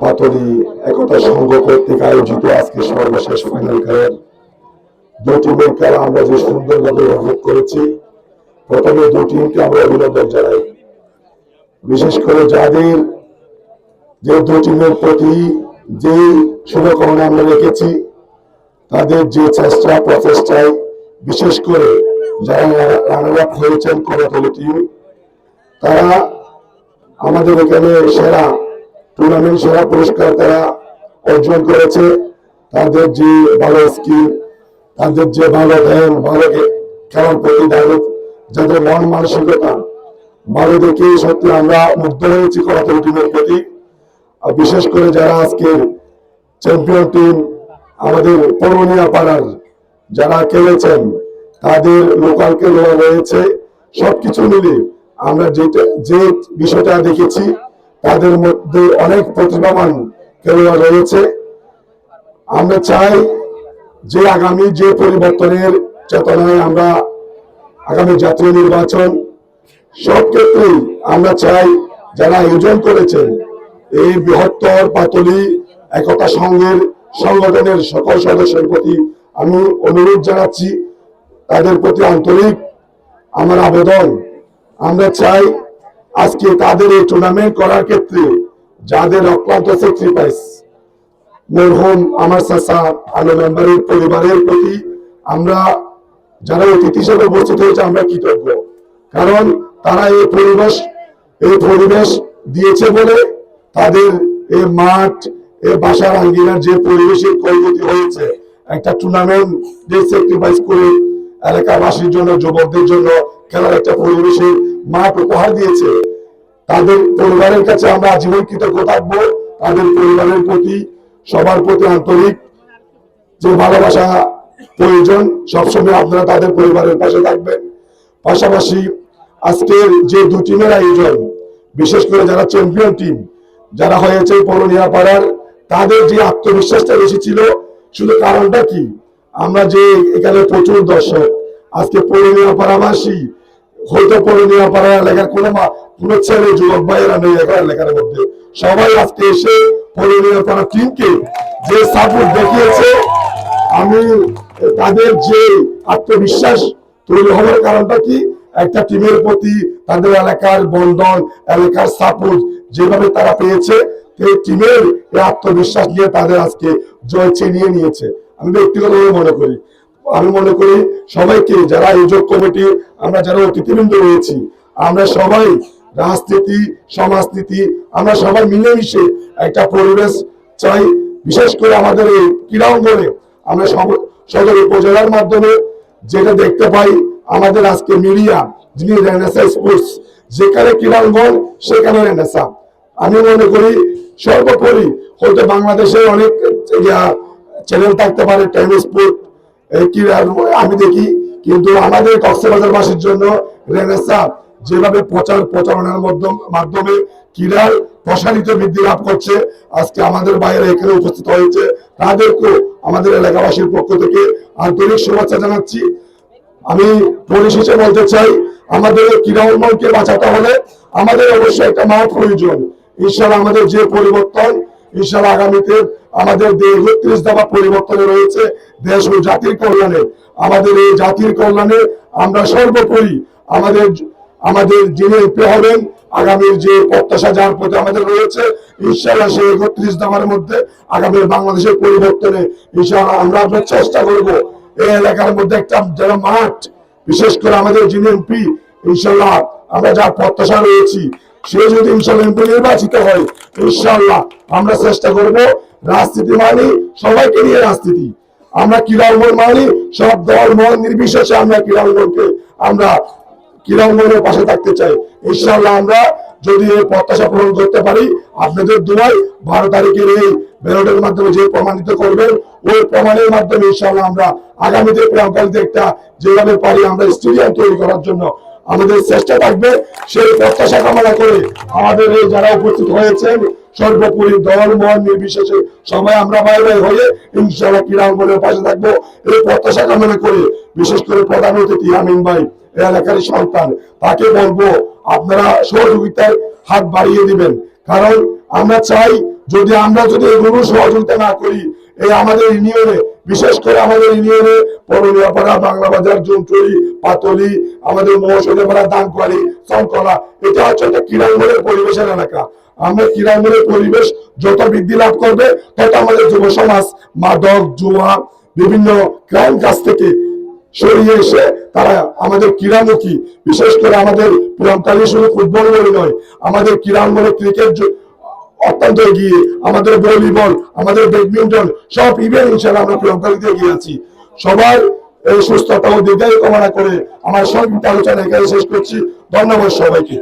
পাতরি একতা সংঘ কর্তৃক আয়োজিত আজকে সর্বশেষ ফাইনাল খেলার খেলা আমরা যে সুন্দরভাবে উপভোগ করেছি। প্রথমে টিমকে আমরা অভিনন্দন জানাই। বিশেষ করে যাদের যে দুই টিমের প্রতি যে শুভকামনা আমরা রেখেছি, তাদের যে চেষ্টা, প্রচেষ্টায় বিশেষ করে যারা রানার আপ হয়েছেন করতলি টিম তারা আমাদের এখানে সেরা টুর্নামেন্ট সেরা পুরস্কার তারা অর্জন করেছে। তাদের যে ভালো স্কিল তাদের যে ভালো ধ্যান, ভালো খেলার প্রতি দায়িত্ব যাদের মন মানসিকতা, ভালো দেখে সত্যি আমরা মুগ্ধ হয়েছি করাতলি টিমের প্রতি। আর বিশেষ করে যারা আজকের চ্যাম্পিয়ন টিম আমাদের পরমিয়া পাড়ার যারা খেলেছেন, তাদের লোকাল খেলোয়াড় রয়েছে। সবকিছু মিলে আমরা যেটা যে বিষয়টা দেখেছি তাদের মধ্যে অনেক প্রতিভাবান খেলোয়াড় রয়েছে। আমরা চাই যে আগামী যে পরিবর্তনের চেতনায় আমরা আগামী জাতীয় নির্বাচন, সব ক্ষেত্রেই আমরা চাই যারা আয়োজন করেছেন, এই বৃহত্তর পাতলি একতা সংঘের সংগঠনের সকল সদস্যের প্রতি আমি অনুরোধ জানাচ্ছি, তাদের প্রতি আন্তরিক আমার আবেদন। আমরা চাই আজকে তাদের এই টুর্নামেন্ট করার ক্ষেত্রে যাদের অক্লান্ত স্যাক্রিফাইস মরহুম আমার চাচা আলো মেম্বারের পরিবারের প্রতি আমরা যারা অতিথি হিসেবে উপস্থিত হয়েছে, আমরা কৃতজ্ঞ। কারণ তারা এই পরিবেশ এই পরিবেশ দিয়েছে বলে তাদের এই মাঠ, এই বাসার আঙ্গিনার যে পরিবেশের ক্ষয়ক্ষতি হয়েছে, একটা টুর্নামেন্ট স্যাক্রিফাইস করে এলাকাবাসীর জন্য, যুবকদের জন্য খেলার একটা পরিবেশের মাঠ উপহার দিয়েছে। তাদের পরিবারের কাছে আমরা আজীবন কৃতজ্ঞ থাকব। তাদের পরিবারের প্রতি, সবার প্রতি আন্তরিক যে ভালোবাসা প্রয়োজন, সবসময় আপনারা তাদের পরিবারের পাশে থাকবেন। পাশাপাশি আজকের যে দু টিমের আয়োজন, বিশেষ করে যারা চ্যাম্পিয়ন টিম যারা হয়েছে পৌরনিয়া পাড়ার, তাদের যে আত্মবিশ্বাসটা বেশি ছিল, শুধু কারণটা কি? আমরা যে এখানে প্রচুর দর্শক, আজকে পৌরনিয়া পাড়াবাসী হয়তো পৌরনিয়া পাড়া এলাকার কোনো মা- কোনো ছেলে, যুবক, ভাইয়েরা নেই এখন এলাকার মধ্যে। সবাই আজকে এসে পৌরনিয়া পাড়া টিমকে যে সাপোর্ট দেখিয়েছে, আমি তাদের যে আত্মবিশ্বাস তৈরি হওয়ার কারণটা কি? একটা টিমের প্রতি তাদের এলাকার বন্ধন, এলাকার সাপোর্ট যেভাবে তারা পেয়েছে এই টিমের আত্মবিশ্বাস নিয়ে তাদের আজকে জয় ছিনিয়ে নিয়েছে। আমি ব্যক্তিগতভাবে মনে করি। আমি মনে করি সবাইকে যারা আয়োজক কমিটি আমরা যারা অতিথিবৃন্দ রয়েছি, আমরা সবাই রাজনীতি, সমাজনীতি, আমরা সবাই মিলেমিশে একটা পরিবেশ চাই। বিশেষ করে আমাদের এই ক্রীড়া অঙ্গনে আমরা সদর উপজেলার মাধ্যমে যেটা দেখতে পাই, আমাদের আজকে মিডিয়া, যিনি রেনেসা স্পোর্টস, যেখানে ক্রীড়াঙ্গন, সেখানে রেনেসা আমি মনে করি সর্বোপরি হয়তো বাংলাদেশে অনেক চ্যানেল থাকতে পারে টাইম স্পোর্ট এই আমি দেখি, কিন্তু আমাদের কক্সবাজারবাসীর জন্য রেনেসা যেভাবে প্রচার, প্রচারণার মাধ্যম- ক্রীড়ার প্রসারিত বৃদ্ধি লাভ করছে, আজকে আমাদের বাইরে এখানে উপস্থিত হয়েছে তাদেরকেও আমাদের এলাকাবাসীর পক্ষ থেকে আন্তরিক শুভেচ্ছা জানাচ্ছি। আমি পরিশেষে বলতে চাই, আমাদের ক্রীড়া উন্নয়নকে বাঁচাতে হলে আমাদের অবশ্যই একটা মাঠ প্রয়োজন। ঈশ্বর আমাদের যে পরিবর্তন ইনশাল্লাহ আগামীতে আমাদের দেশ একত্রিশ দফা পরিবর্তনে রয়েছে, দেশ ও জাতির কল্যাণে। আমাদের এই জাতির কল্যাণে আমরা সর্বোপরি আমাদের আমাদের যিনি হবেন, আগামীর যে প্রত্যাশা যার প্রতি আমাদের রয়েছে ইনশাল্লাহ সেই একত্রিশ দফার মধ্যে আগামীর বাংলাদেশের পরিবর্তনে ইনশাল্লাহ আমরা আপনার চেষ্টা করব। এই এলাকার মধ্যে একটা যারা মাঠ, বিশেষ করে আমাদের যিনি এমপি ইনশাল্লাহ আমরা যা প্রত্যাশা রয়েছি সে যদি ইনশাল্লাহ নির্বাচিত হয়, ইনশাল্লাহ আমরা চেষ্টা করব রাজনীতি মানি, সবাইকে নিয়ে রাজনীতি। আমরা ক্রীড়াঙ্গন মানি, সব দল, মন নির্বিশেষে আমরা ক্রীড়াঙ্গনকে, আমরা ক্রীড়াঙ্গনের পাশে থাকতে চাই। ইনশাল্লাহ আমরা যদি এই প্রত্যাশা পূরণ করতে পারি, আপনাদের দুয়াই বারো তারিখের এই ব্যালটের মাধ্যমে যে প্রমাণিত করবেন, ওই প্রমাণের মাধ্যমে ইনশাল্লাহ আমরা আগামীতে প্রিয়াঙ্কালিতে একটা যেভাবে পারি আমরা স্টেডিয়াম তৈরি করার জন্য আমাদের চেষ্টা থাকবে সেই প্রত্যাশা কামনা করে আমাদের এই যারা উপস্থিত হয়েছেন, সর্বোপরি দল, মন নির্বিশেষে সবাই আমরা বাইরে হয়ে ইনশাল্লাহ ক্রীড়াঙ্গনের পাশে থাকব। এই প্রত্যাশা কামনা করে বিশেষ করে প্রধান অতিথি আমিন ভাই, এলাকার সন্তান, তাকে বলব আপনারা সহযোগিতায় হাত বাড়িয়ে দিবেন। কারণ আমরা চাই যদি আমরা যদি এগুলো সহযোগিতা না করি এই আমাদের ইউনিয়নে, বিশেষ করে আমাদের ইউনিয়নে পরনিয়াপাড়া বাংলা বাজার জুমচুরি পাতলি, আমাদের মহসুলে পাড়া দানকুয়ারি চমকলা এটা হচ্ছে একটা ক্রীড়াঙ্গনের পরিবেশের এলাকা। আমরা ক্রীড়াঙ্গনের পরিবেশ যত বৃদ্ধি লাভ করবে, তত আমাদের যুব সমাজ, মাদক, জুয়া, বিভিন্ন ক্রাইম কাছ থেকে সরিয়ে এসে তারা আমাদের ক্রীড়ামুখী। বিশেষ করে আমাদের প্রিয়ঙ্কালী শুধু ফুটবল বলে নয়, আমাদের ক্রীড়াঙ্গনে ক্রিকেট অত্যন্ত এগিয়ে আমাদের ভলিবল আমাদের ব্যাডমিন্টন, সব ইভেন্ট ইনশাল্লাহ আমরা প্রিয়ঙ্কালিতে এগিয়ে আছি সবার এই সুস্থতা ও দীর্ঘায়ু কামনা করে আমার সব আলোচনা এখানে শেষ করছি। ধন্যবাদ সবাইকে।